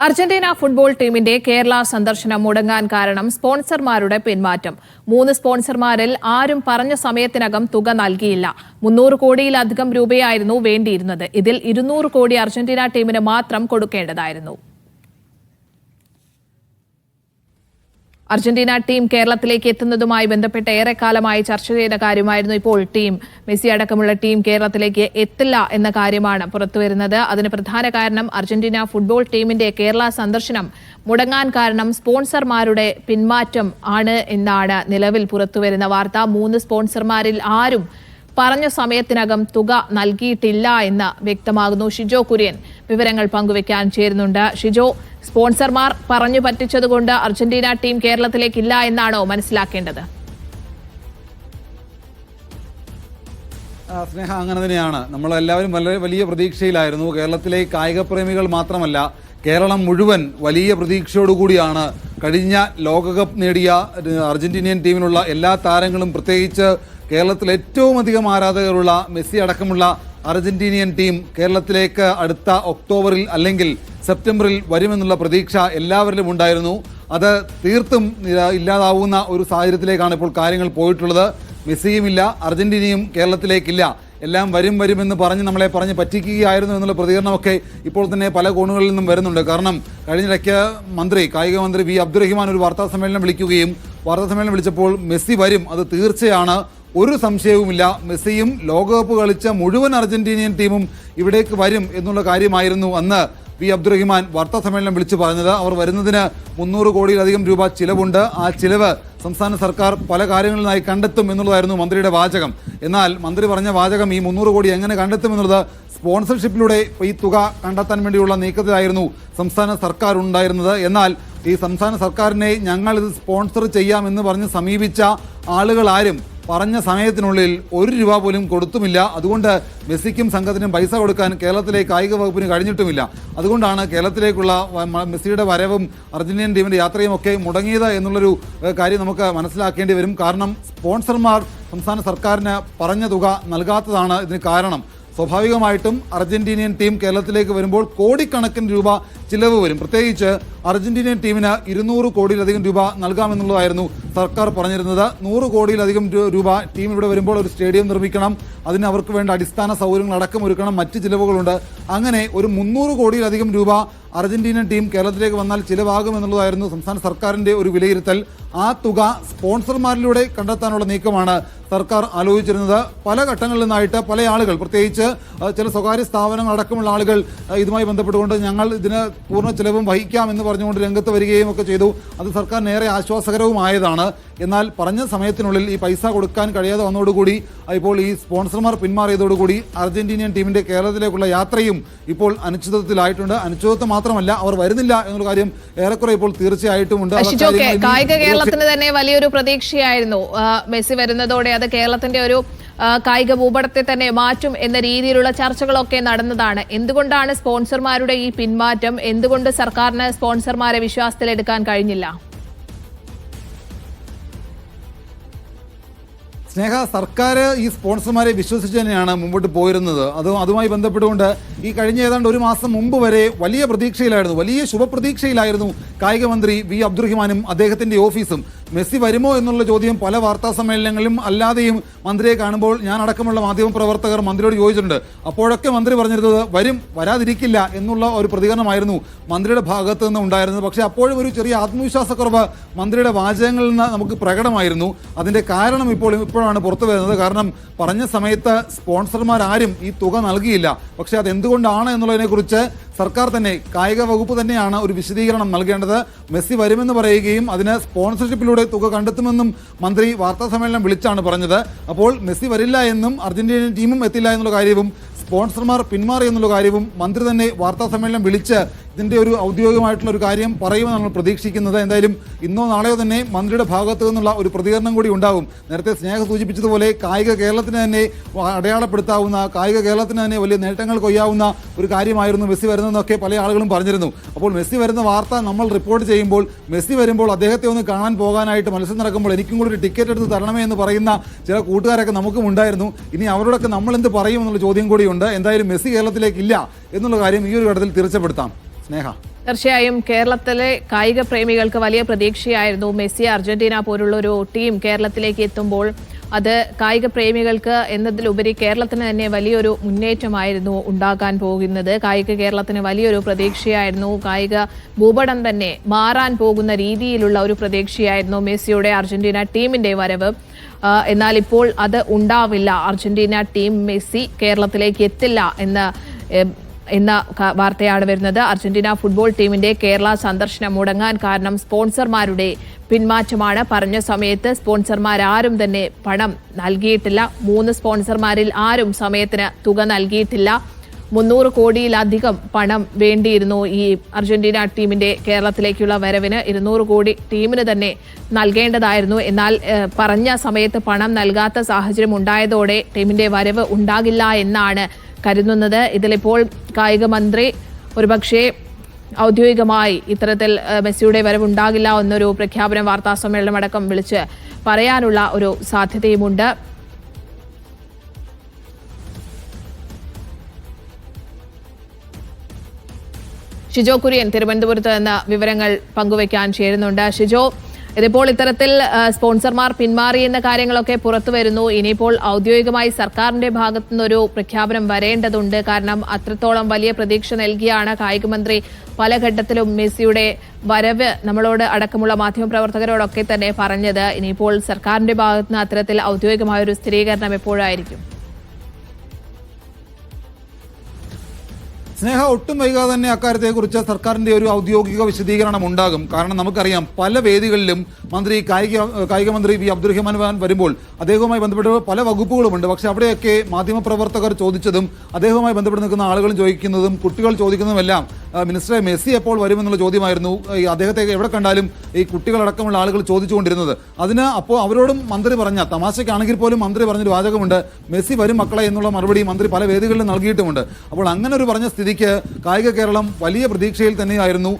Argentina football ടീമിന്റെ കേരള സന്ദർശനം മുടങ്ങാൻ കാരണം സ്പോൺസർമാരുടെ പിന്മാറ്റം. മൂന്ന് സ്പോൺസർമാരിൽ ആരും പറഞ്ഞ സമയത്തിനകം തുക നൽകിയില്ല. മുന്നൂറ് കോടിയിലധികം രൂപയായിരുന്നു വേണ്ടിയിരുന്നത്. ഇതിൽ ഇരുന്നൂറ് കോടി അർജന്റീന ടീമിന് മാത്രം കൊടുക്കേണ്ടതായിരുന്നു. അർജന്റീന ടീം കേരളത്തിലേക്ക് എത്തുന്നതുമായി ബന്ധപ്പെട്ട് ഏറെക്കാലമായി ചർച്ച ചെയ്ത കാര്യമായിരുന്നു ഇപ്പോൾ ടീം. മെസ്സി അടക്കമുള്ള ടീം കേരളത്തിലേക്ക് എത്തില്ല എന്ന കാര്യമാണ് പുറത്തുവരുന്നത്. അതിന് പ്രധാന കാരണം അർജന്റീന ഫുട്ബോൾ ടീമിന്റെ കേരള സന്ദർശനം മുടങ്ങാൻ കാരണം സ്പോൺസർമാരുടെ പിന്മാറ്റം ആണ് എന്നാണ് നിലവിൽ പുറത്തുവരുന്ന വാർത്ത. മൂന്ന് സ്പോൺസർമാരിൽ ആരും പറഞ്ഞ സമയത്തിനകം തുക നൽകിയിട്ടില്ല എന്ന് വ്യക്തമാകുന്നു ഷിജോ കുര്യൻ. വിവരങ്ങൾ പങ്കുവെക്കാൻ ചേരുന്നുണ്ട്. ഷിജോ സ്പോൺസർമാർ പറഞ്ഞു പറ്റിച്ചതുകൊണ്ട് അർജന്റീന ടീം കേരളത്തിലേക്കില്ല എന്നാണോ മനസ്സിലാക്കേണ്ടത്? സ്നേഹ അങ്ങനെ തന്നെയാണ്. നമ്മളെല്ലാവരും വളരെ വലിയ പ്രതീക്ഷയിലായിരുന്നു. കേരളത്തിലെ കായിക പ്രേമികൾ മാത്രമല്ല കേരളം മുഴുവൻ വലിയ പ്രതീക്ഷയോടുകൂടിയാണ് കഴിഞ്ഞ ലോകകപ്പ് നേടിയ അർജന്റീനിയൻ ടീമിനുള്ള എല്ലാ താരങ്ങളും പ്രത്യേകിച്ച് കേരളത്തിൽ ഏറ്റവും അധികം ആരാധകരുള്ള മെസ്സി അടക്കമുള്ള അർജന്റീനിയൻ ടീം കേരളത്തിലേക്ക് അടുത്ത ഒക്ടോബറിൽ അല്ലെങ്കിൽ സെപ്റ്റംബറിൽ വരുമെന്നുള്ള പ്രതീക്ഷ എല്ലാവരിലും ഉണ്ടായിരുന്നു. അത് തീർത്തും ഇല്ലാതാവുന്ന ഒരു സാഹചര്യത്തിലേക്കാണ് ഇപ്പോൾ കാര്യങ്ങൾ പോയിട്ടുള്ളത്. മെസ്സിയുമില്ല അർജന്റീനയും കേരളത്തിലേക്കില്ല. എല്ലാം വരും വരുമെന്ന് പറഞ്ഞ് നമ്മളെ പറഞ്ഞ് പറ്റിക്കുകയായിരുന്നു എന്നുള്ള പ്രതികരണമൊക്കെ ഇപ്പോൾ തന്നെ പല കോണുകളിൽ നിന്നും വരുന്നുണ്ട്. കാരണം കഴിഞ്ഞിടയ്ക്ക് മന്ത്രി കായിക മന്ത്രി വി. അബ്ദുറഹിമാൻ ഒരു വാർത്താ സമ്മേളനം വിളിക്കുകയും വാർത്താ സമ്മേളനം വിളിച്ചപ്പോൾ മെസ്സി വരും. അത് തീർച്ചയാണ്. ഒരു സംശയവുമില്ല. മെസ്സിയും ലോകകപ്പ് കളിച്ച മുഴുവൻ അർജന്റീനിയൻ ടീമും ഇവിടേക്ക് വരും എന്നുള്ള കാര്യമായിരുന്നു അന്ന് വി. അബ്ദുറഹിമാൻ വാർത്താ സമ്മേളനം വിളിച്ചു പറഞ്ഞത്. അവർ വരുന്നതിന് മുന്നൂറ് കോടിയിലധികം രൂപ ചിലവുണ്ട്. ആ ചിലവ് സംസ്ഥാന സർക്കാർ പല കാര്യങ്ങളിലായി കണ്ടെത്തും എന്നുള്ളതായിരുന്നു മന്ത്രിയുടെ വാചകം. എന്നാൽ മന്ത്രി പറഞ്ഞ വാചകം ഈ മുന്നൂറ് കോടി എങ്ങനെ കണ്ടെത്തും എന്നുള്ളത് സ്പോൺസർഷിപ്പിലൂടെ ഈ തുക കണ്ടെത്താൻ വേണ്ടിയുള്ള നീക്കത്തിലായിരുന്നു സംസ്ഥാന സർക്കാർ ഉണ്ടായിരുന്നത്. എന്നാൽ ഈ സംസ്ഥാന സർക്കാരിനെ ഞങ്ങൾ ഇത് സ്പോൺസർ ചെയ്യാമെന്ന് പറഞ്ഞ് സമീപിച്ച ആളുകൾ ആരും പറഞ്ഞ സമയത്തിനുള്ളിൽ ഒരു രൂപ പോലും കൊടുത്തുമില്ല. അതുകൊണ്ട് മെസ്സിക്കും സംഘത്തിനും പൈസ കൊടുക്കാൻ കേരളത്തിലെ കായിക വകുപ്പിന് കഴിഞ്ഞിട്ടുമില്ല. അതുകൊണ്ടാണ് കേരളത്തിലേക്കുള്ള മെസ്സിയുടെ വരവും അർജന്റീൻ ടീമിന്റെ യാത്രയും ഒക്കെ മുടങ്ങിയത് എന്നുള്ളൊരു കാര്യം നമുക്ക് മനസ്സിലാക്കേണ്ടി വരും. കാരണം സ്പോൺസർമാർ സംസ്ഥാന സർക്കാരിന് പറഞ്ഞ തുക നൽകാത്തതാണ് ഇതിന് കാരണം. സ്വാഭാവികമായിട്ടും അർജന്റീനിയൻ ടീം കേരളത്തിലേക്ക് വരുമ്പോൾ കോടിക്കണക്കിന് രൂപ ചിലവ് വരും. പ്രത്യേകിച്ച് അർജന്റീനിയൻ ടീമിന് ഇരുന്നൂറ് കോടിയിലധികം രൂപ നൽകാമെന്നുള്ളതായിരുന്നു സർക്കാർ പറഞ്ഞിരുന്നത്. നൂറ് കോടിയിലധികം രൂപ ടീം ഇവിടെ വരുമ്പോൾ ഒരു സ്റ്റേഡിയം നിർമ്മിക്കണം. അതിന് അവർക്ക് വേണ്ട അടിസ്ഥാന സൗകര്യങ്ങൾ അടക്കം ഒരുക്കണം. മറ്റ് ചിലവുകളുണ്ട്. അങ്ങനെ ഒരു മുന്നൂറ് കോടിയിലധികം രൂപ അർജന്റീനിയൻ ടീം കേരളത്തിലേക്ക് വന്നാൽ ചിലവാകുമെന്നുള്ളതായിരുന്നു സംസ്ഥാന സർക്കാരിന്റെ ഒരു വിലയിരുത്തൽ. ആ തുക സ്പോൺസർമാരിലൂടെ കണ്ടെത്താനുള്ള നീക്കമാണ് സർക്കാർ ആലോചിച്ചിരുന്നത് പല ഘട്ടങ്ങളിൽ നിന്നായിട്ട് പല ആളുകൾ പ്രത്യേകിച്ച് ചില സ്വകാര്യ സ്ഥാപനങ്ങൾ അടക്കമുള്ള ആളുകൾ ഇതുമായി ബന്ധപ്പെട്ടുകൊണ്ട് ഞങ്ങൾ ഇതിന് പൂർണ ചിലവും വഹിക്കാം എന്ന് പറഞ്ഞുകൊണ്ട് രംഗത്ത് വരികയും ഒക്കെ ചെയ്തു. അത് സർക്കാരിന് ഏറെ ആശ്വാസകരവുമായതാണ്. എന്നാൽ പറഞ്ഞ സമയത്തിനുള്ളിൽ ഈ പൈസ കൊടുക്കാൻ കഴിയാതെ വന്നതോടുകൂടി ഇപ്പോൾ ഈ സ്പോൺസർമാർ പിന്മാറിയതോടുകൂടി അർജന്റീനിയൻ ടീമിന്റെ കേരളത്തിലേക്കുള്ള യാത്രയും ഇപ്പോൾ അനിശ്ചിതത്വത്തിലായിട്ടുണ്ട്. അനിശ്ചിതത്വം മാത്രമല്ല അവർ വരുന്നില്ല എന്നുള്ള കാര്യം ഏറെക്കുറെ ഇപ്പോൾ തീർച്ചയായിട്ടും ഉണ്ട്. കായിക കേരളത്തിന് തന്നെ വലിയൊരു പ്രതീക്ഷയായിരുന്നു. മെസ്സി വരുന്നതോടെ അത് കേരളത്തിന്റെ ഒരു കായിക ഭൂപടത്തെ തന്നെ മാറ്റും എന്ന രീതിയിലുള്ള ചർച്ചകളൊക്കെ നടന്നതാണ്. എന്തുകൊണ്ടാണ് സ്പോൺസർമാരുടെ ഈ പിന്മാറ്റം? എന്തുകൊണ്ട് സർക്കാരിന് സ്പോൺസർമാരെ വിശ്വാസത്തിലെടുക്കാൻ കഴിഞ്ഞില്ല? സ്നേഹ സർക്കാർ ഈ സ്പോൺസർമാരെ വിശ്വസിച്ച് തന്നെയാണ് മുമ്പോട്ട് പോയിരുന്നത്. അത് അതുമായി ബന്ധപ്പെട്ടുകൊണ്ട് ഈ കഴിഞ്ഞ ഏതാണ്ട് ഒരു മാസം മുമ്പ് വരെ വലിയ പ്രതീക്ഷയിലായിരുന്നു വലിയ ശുഭപ്രതീക്ഷയിലായിരുന്നു കായിക മന്ത്രി വി അബ്ദുറഹിമാനും അദ്ദേഹത്തിന്റെ ഓഫീസും. മെസ്സി വരുമോ എന്നുള്ള ചോദ്യം പല വാർത്താ സമ്മേളനങ്ങളിലും അല്ലാതെയും മന്ത്രിയെ കാണുമ്പോൾ ഞാൻ അടക്കമുള്ള മാധ്യമ പ്രവർത്തകർ മന്ത്രിയോട് ചോദിച്ചിട്ടുണ്ട്. അപ്പോഴൊക്കെ മന്ത്രി പറഞ്ഞിരുന്നത് വരും വരാതിരിക്കില്ല എന്നുള്ള ഒരു പ്രതികരണമായിരുന്നു മന്ത്രിയുടെ ഭാഗത്ത് നിന്ന് ഉണ്ടായിരുന്നത്. പക്ഷേ അപ്പോഴും ഒരു ചെറിയ ആത്മവിശ്വാസക്കുറവ് മന്ത്രിയുടെ വാചകങ്ങളിൽ നിന്ന് നമുക്ക് പ്രകടമായിരുന്നു. അതിന്റെ കാരണം ഇപ്പോൾ ഇപ്പോഴാണ് പുറത്തു വരുന്നത്. കാരണം പറഞ്ഞ സമയത്ത് സ്പോൺസർമാരാരും ഈ തുക നൽകിയില്ല. പക്ഷേ അത് എന്തുകൊണ്ടാണ് എന്നുള്ളതിനെക്കുറിച്ച് സർക്കാർ തന്നെ കായിക വകുപ്പ് തന്നെയാണ് ഒരു വിശദീകരണം നൽകേണ്ടത്. മെസ്സി വരുമെന്ന് പറയുകയും അതിന് സ്പോൺസർഷിപ്പിലൂടെ തുക കണ്ടെത്തുമെന്നും മന്ത്രി വാർത്താസമ്മേളനം വിളിച്ചാണ് പറഞ്ഞത്. അപ്പോൾ മെസ്സി വരില്ല എന്നും അർജന്റീനിയൻ ടീമും എത്തില്ല എന്നുള്ള കാര്യവും സ്പോൺസർമാർ പിന്മാറി എന്നുള്ള കാര്യവും മന്ത്രി തന്നെ വാർത്താസമ്മേളനം വിളിച്ച് ഇതിന്റെ ഒരു ഔദ്യോഗികമായിട്ടുള്ള ഒരു കാര്യം പറയുമെന്ന് നമ്മൾ പ്രതീക്ഷിക്കുന്നത്. എന്തായാലും ഇന്നോ നാളെയോ തന്നെ മന്ത്രിയുടെ ഭാഗത്തു നിന്നുള്ള ഒരു പ്രതികരണം കൂടി ഉണ്ടാകും. നേരത്തെ സ്നേഹ സൂചിപ്പിച്ചതുപോലെ കായിക കേരളത്തിന് തന്നെ അടയാളപ്പെടുത്താവുന്ന കായിക കേരളത്തിന് തന്നെ വലിയ നേട്ടങ്ങൾ കൊയ്യാവുന്ന ഒരു കാര്യമായിരുന്നു മെസ്സി വരുന്നതെന്നൊക്കെ പല ആളുകളും പറഞ്ഞിരുന്നു. അപ്പോൾ മെസ്സി വരുന്ന വാർത്ത നമ്മൾ റിപ്പോർട്ട് ചെയ്യുമ്പോൾ മെസ്സി വരുമ്പോൾ അദ്ദേഹത്തെ ഒന്ന് കാണാൻ പോകാനായിട്ട് മത്സരം നടക്കുമ്പോൾ എനിക്കും കൂടി ഒരു ടിക്കറ്റ് എടുത്ത് തരണമേ എന്ന് പറയുന്ന ചില കൂട്ടുകാരൊക്കെ നമുക്കും ഉണ്ടായിരുന്നു. ഇനി അവരോടൊക്കെ നമ്മൾ എന്ത് പറയും എന്നുള്ള ചോദ്യം കൂടിയുണ്ട്. എന്തായാലും മെസ്സി കേരളത്തിലേക്ക് ഇല്ല എന്നുള്ള കാര്യം ഈ ഒരു ഘട്ടത്തിൽ തീർച്ചപ്പെടുത്താം സ്നേഹ. തീർച്ചയായും കേരളത്തിലെ കായിക പ്രേമികൾക്ക് വലിയ പ്രതീക്ഷയായിരുന്നു മെസ്സി അർജന്റീന പോലുള്ള ഒരു ടീം കേരളത്തിലേക്ക് എത്തുമ്പോൾ. അത് കായിക പ്രേമികൾക്ക് എന്നതിലുപരി കേരളത്തിന് തന്നെ വലിയൊരു മുന്നേറ്റമായിരുന്നു ഉണ്ടാകാൻ പോകുന്നത്. കായിക കേരളത്തിന് വലിയൊരു പ്രതീക്ഷയായിരുന്നു. കായിക ഭൂപടം തന്നെ മാറാൻ പോകുന്ന രീതിയിലുള്ള ഒരു പ്രതീക്ഷയായിരുന്നു മെസ്സിയുടെ അർജന്റീന ടീമിന്റെ വരവ്. എന്നാൽ ഇപ്പോൾ അത് ഉണ്ടാവില്ല. അർജന്റീന ടീം മെസ്സി കേരളത്തിലേക്ക് എത്തില്ല എന്ന് എന്ന വാർത്തയാണ് വരുന്നത്. അർജന്റീന ഫുട്ബോൾ ടീമിന്റെ കേരള സന്ദർശനം മുടങ്ങാൻ കാരണം സ്പോൺസർമാരുടെ പിന്മാറ്റമാണ്. പറഞ്ഞ സമയത്ത് സ്പോൺസർമാരാരും തന്നെ പണം നൽകിയിട്ടില്ല. മൂന്ന് സ്പോൺസർമാരിൽ ആരും സമയത്തിന് തുക നൽകിയിട്ടില്ല. മുന്നൂറ് കോടിയിലധികം പണം വേണ്ടിയിരുന്നു ഈ അർജന്റീന ടീമിന്റെ കേരളത്തിലേക്കുള്ള വരവിന്. ഇരുന്നൂറ് കോടി ടീമിന് തന്നെ നൽകേണ്ടതായിരുന്നു. എന്നാൽ പറഞ്ഞ സമയത്ത് പണം നൽകാത്ത സാഹചര്യം ഉണ്ടായതോടെ ടീമിന്റെ വരവ് ഉണ്ടാകില്ല എന്നാണ് കരുതുന്നത്. ഇതിലിപ്പോൾ കായിക മന്ത്രി ഒരുപക്ഷെ ഔദ്യോഗികമായി ഇത്തരത്തിൽ മെസ്സിയുടെ വരവ് ഉണ്ടാകില്ല എന്നൊരു പ്രഖ്യാപനം വാർത്താ സമ്മേളനം അടക്കം വിളിച്ച് പറയാനുള്ള ഒരു സാധ്യതയുമുണ്ട്. ഷിജോ കുര്യൻ തിരുവനന്തപുരത്ത് നിന്ന് വിവരങ്ങൾ പങ്കുവയ്ക്കാൻ ചേരുന്നുണ്ട്. ഷിജോ ഇതിപ്പോൾ ഇത്തരത്തിൽ സ്പോൺസർമാർ പിന്മാറി എന്ന കാര്യങ്ങളൊക്കെ പുറത്തു വരുന്നു. ഇനിയിപ്പോൾ ഔദ്യോഗികമായി സർക്കാരിന്റെ ഭാഗത്തു നിന്നൊരു പ്രഖ്യാപനം വരേണ്ടതുണ്ട്. കാരണം അത്രത്തോളം വലിയ പ്രതീക്ഷ നൽകിയാണ് കായിക മന്ത്രി പല ഘട്ടത്തിലും മെസ്സിയുടെ വരവ് നമ്മളോട് അടക്കമുള്ള മാധ്യമപ്രവർത്തകരോടൊക്കെ തന്നെ പറഞ്ഞത്. ഇനിയിപ്പോൾ സർക്കാരിന്റെ ഭാഗത്തുനിന്ന് അത്തരത്തിൽ ഔദ്യോഗികമായ ഒരു സ്ഥിരീകരണം എപ്പോഴായിരിക്കും? സ്നേഹ ഒട്ടും വൈകാതെ തന്നെ അക്കാര്യത്തെക്കുറിച്ച് സർക്കാരിന്റെ ഒരു ഔദ്യോഗിക വിശദീകരണം ഉണ്ടാകും. കാരണം നമുക്കറിയാം പല വേദികളിലും മന്ത്രി കായിക കായിക മന്ത്രി വി അബ്ദുറഹ്മാൻ വരുമ്പോൾ അദ്ദേഹവുമായി ബന്ധപ്പെട്ട് പല വകുപ്പുകളുമുണ്ട്. പക്ഷെ അവിടെയൊക്കെ മാധ്യമപ്രവർത്തകർ ചോദിച്ചതും അദ്ദേഹവുമായി ബന്ധപ്പെട്ട് നിൽക്കുന്ന ആളുകളും ചോദിക്കുന്നതും കുട്ടികൾ ചോദിക്കുന്നതുമെല്ലാം മിനിസ്റ്ററെ മെസ്സി എപ്പോൾ വരുമെന്നുള്ള ചോദ്യമായിരുന്നു. ഈ അദ്ദേഹത്തെ എവിടെ കണ്ടാലും ഈ കുട്ടികളടക്കമുള്ള ആളുകൾ ചോദിച്ചുകൊണ്ടിരുന്നത്. അതിന് അപ്പോൾ അവരോടും മന്ത്രി പറഞ്ഞ തമാശയ്ക്കാണെങ്കിൽ പോലും മന്ത്രി പറഞ്ഞൊരു വാചകമുണ്ട്. മെസ്സി വരും മക്കളെ എന്നുള്ള മറുപടി മന്ത്രി പല വേദികളിലും നൽകിയിട്ടുമുണ്ട്. അപ്പോൾ അങ്ങനെ ഒരു പറഞ്ഞ സ്ഥിതിക്ക് കായിക കേരളം വലിയ പ്രതീക്ഷയിൽ തന്നെയായിരുന്നു.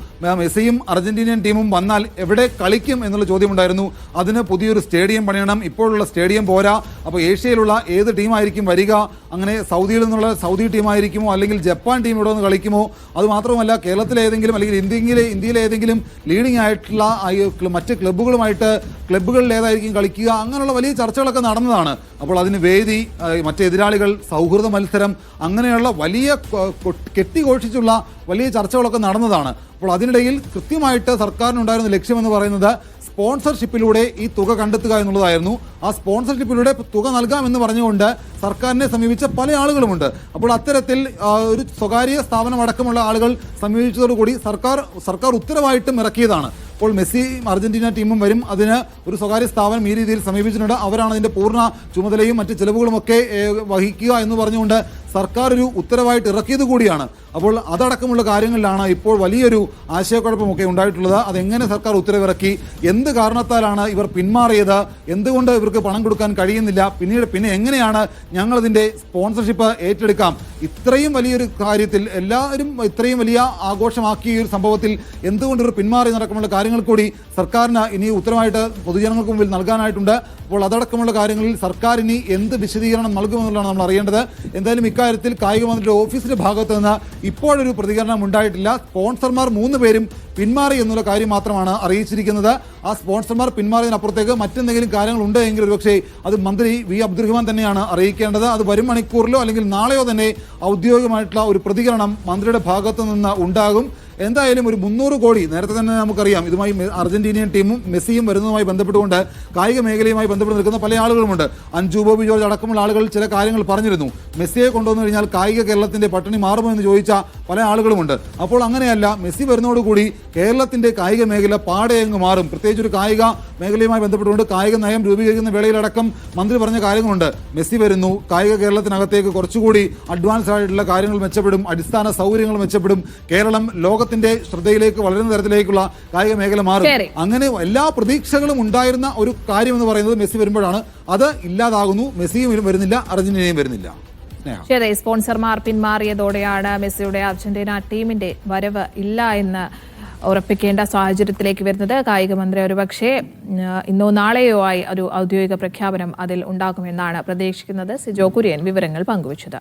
മെസ്സിയും അർജന്റീനിയൻ ടീമും വന്നാൽ എവിടെ കളിക്കും എന്നുള്ള ചോദ്യമുണ്ടായിരുന്നു. അതിന് പുതിയൊരു സ്റ്റേഡിയം പണിയണം. ഇപ്പോഴുള്ള സ്റ്റേഡിയം പോരാ. അപ്പോൾ ഏഷ്യയിലുള്ള ഏത് ടീമായിരിക്കും വരിക? അങ്ങനെ സൗദിയിൽ നിന്നുള്ള സൗദി ടീമായിരിക്കുമോ? അല്ലെങ്കിൽ ജപ്പാൻ ടീം ഇവിടെ നിന്ന് കളിക്കുമോ? അത് കേരളത്തിലെ ഏതെങ്കിലും അല്ലെങ്കിൽ ഇന്ത്യയിലെ ഇന്ത്യയിലെ ഏതെങ്കിലും ലീഡിംഗ് ആയിട്ടുള്ള മറ്റ് ക്ലബ്ബുകളുമായിട്ട് ക്ലബ്ബുകളിൽ ഏതായിരിക്കും കളിക്കുക അങ്ങനെയുള്ള വലിയ ചർച്ചകളൊക്കെ നടന്നതാണ്. അപ്പോൾ അതിന് വേദി മറ്റെതിരാളികൾ സൗഹൃദ മത്സരം അങ്ങനെയുള്ള വലിയ കെട്ടിഘോഷിച്ചുള്ള വലിയ ചർച്ചകളൊക്കെ നടന്നതാണ്. അപ്പോൾ അതിനിടയിൽ കൃത്യമായിട്ട് സർക്കാരിനുണ്ടായിരുന്ന ലക്ഷ്യമെന്ന് പറയുന്നത് സ്പോൺസർഷിപ്പിലൂടെ ഈ തുക കണ്ടെത്തുക എന്നുള്ളതായിരുന്നു. ആ സ്പോൺസർഷിപ്പിലൂടെ തുക നൽകാമെന്ന് പറഞ്ഞുകൊണ്ട് സർക്കാരിനെ സമീപിച്ച പല ആളുകളുമുണ്ട്. അപ്പോൾ അത്തരത്തിൽ ഒരു സ്വകാര്യ സ്ഥാപനം അടക്കമുള്ള ആളുകൾ സമീപിച്ചതോടുകൂടി സർക്കാർ സർക്കാർ ഉത്തരവായിട്ടും ഇറക്കിയതാണ്. അപ്പോൾ മെസ്സി അർജന്റീന ടീമും വരും. അതിന് ഒരു സ്വകാര്യ സ്ഥാപനം ഈ രീതിയിൽ സമീപിച്ചിട്ടുണ്ട്. അവരാണ് അതിന്റെ പൂർണ ചുമതലയും മറ്റ് ചെലവുകളുമൊക്കെ വഹിക്കുക എന്ന് പറഞ്ഞുകൊണ്ട് സർക്കാർ ഒരു ഉത്തരവായിട്ട് ഇറക്കിയത് കൂടിയാണ്. അപ്പോൾ അതടക്കമുള്ള കാര്യങ്ങളിലാണ് ഇപ്പോൾ വലിയൊരു ആശയക്കുഴപ്പമൊക്കെ ഉണ്ടായിട്ടുള്ളത്. അതെങ്ങനെ സർക്കാർ ഉത്തരവിറക്കി എന്ത് കാരണത്താലാണ് ഇവർ പിന്മാറിയത് എന്തുകൊണ്ട് ഇവർക്ക് പണം കൊടുക്കാൻ കഴിയുന്നില്ല പിന്നീട് പിന്നെ എങ്ങനെയാണ് ഞങ്ങളിതിന്റെ സ്പോൺസർഷിപ്പ് ഏറ്റെടുക്കാം. ഇത്രയും വലിയൊരു കാര്യത്തിൽ എല്ലാവരും ഇത്രയും വലിയ ആഘോഷമാക്കിയ ഒരു സംഭവത്തിൽ എന്തുകൊണ്ട് ഒരു പിന്മാറി നടക്കമുള്ള കാര്യങ്ങൾ കൂടി സർക്കാരിന് ഇനി ഉത്തരമായിട്ട് പൊതുജനങ്ങൾക്ക് മുമ്പിൽ നൽകാനായിട്ടുണ്ട്. അപ്പോൾ അതടക്കമുള്ള കാര്യങ്ങളിൽ സർക്കാർ ഇനി എന്ത് വിശദീകരണം നൽകുമെന്നുള്ളതാണ് നമ്മൾ അറിയേണ്ടത്. എന്തായാലും ഇക്കാര്യത്തിൽ കായിക മന്ത്രിയുടെ ഓഫീസിന്റെ ഭാഗത്ത് നിന്ന് ഇപ്പോഴൊരു പ്രതികരണം ഉണ്ടായിട്ടില്ല. സ്പോൺസർമാർ മൂന്ന് പേരും പിന്മാറി എന്നുള്ള കാര്യം മാത്രമാണ് അറിയിച്ചിരിക്കുന്നത്. ആ സ്പോൺസർമാർ പിന്മാറിയതിനപ്പുറത്തേക്ക് മറ്റെന്തെങ്കിലും കാര്യങ്ങൾ ഉണ്ട് എങ്കിൽ ഒരുപക്ഷേ അത് മന്ത്രി വി അബ്ദുറഹ്മാൻ തന്നെയാണ് അറിയിക്കേണ്ടത് അത് വരും മണിക്കൂറിലോ അല്ലെങ്കിൽ നാളെയോ തന്നെ ഔദ്യോഗികമായിട്ടുള്ള ഒരു പ്രതികരണം മന്ത്രിയുടെ ഭാഗത്തു നിന്ന് ഉണ്ടാകും. എന്തായാലും ഒരു മുന്നൂറ് കോടി നേരത്തെ തന്നെ നമുക്കറിയാം ഇതുമായി അർജന്റീനിയൻ ടീമും മെസ്സിയും വരുന്നതുമായി ബന്ധപ്പെട്ടുകൊണ്ട് കായിക മേഖലയുമായി ബന്ധപ്പെട്ട് നിൽക്കുന്ന പല ആളുകളുമുണ്ട്. അഞ്ജു ബോബി ജോർജ് അടക്കമുള്ള ആളുകൾ ചില കാര്യങ്ങൾ പറഞ്ഞിരുന്നു. മെസ്സിയെ കൊണ്ടുവന്നു കഴിഞ്ഞാൽ കായിക കേരളത്തിന്റെ പട്ടിണി മാറുമോ എന്ന് ചോദിച്ച പല ആളുകളുമുണ്ട്. അപ്പോൾ അങ്ങനെയല്ല മെസ്സി വരുന്നതോടുകൂടി കേരളത്തിന്റെ കായിക മേഖല പാടെ അങ്ങ് മാറും. പ്രത്യേകിച്ച് ഒരു കായിക മേഖലയുമായി ബന്ധപ്പെട്ടുകൊണ്ട് കായിക നയം രൂപീകരിക്കുന്ന വേളയിലടക്കം മന്ത്രി പറഞ്ഞ കാര്യങ്ങളുണ്ട്. മെസ്സി വരുന്നു കായിക കേരളത്തിനകത്തേക്ക് കുറച്ചുകൂടി അഡ്വാൻസ്ഡ് ആയിട്ടുള്ള കാര്യങ്ങൾ മെച്ചപ്പെടും അടിസ്ഥാന സൗകര്യങ്ങൾ മെച്ചപ്പെടും. കേരളം ലോകത്തിന്റെ ശ്രദ്ധയിലേക്ക് വളരുന്ന തരത്തിലേക്കുള്ള കായിക മേഖല മാറും. അങ്ങനെ എല്ലാ പ്രതീക്ഷകളും ഉണ്ടായിരുന്ന ഒരു കാര്യം എന്ന് പറയുന്നത് മെസ്സി വരുമ്പോഴാണ്. അത് ഇല്ലാതാകുന്നു. മെസ്സിയും വരുന്നില്ല അർജന്റീനയും വരുന്നില്ല. ശരി സ്പോൺസർമാർ പിന്മാറിയതോടെയാണ് മെസ്സിയുടെ അർജന്റീന ടീമിന്റെ വരവ് ഇല്ല എന്ന് ഉറപ്പിക്കേണ്ട സാഹചര്യത്തിലേക്ക് വരുന്നത്. കായിക മന്ത്രി ഒരുപക്ഷെ ഇന്നോ നാളെയോ ആയി ഒരു ഔദ്യോഗിക പ്രഖ്യാപനം അതിൽ ഉണ്ടാകുമെന്നാണ് പ്രതീക്ഷിക്കുന്നത്. സിജോ കുര്യൻ വിവരങ്ങൾ പങ്കുവച്ചത്.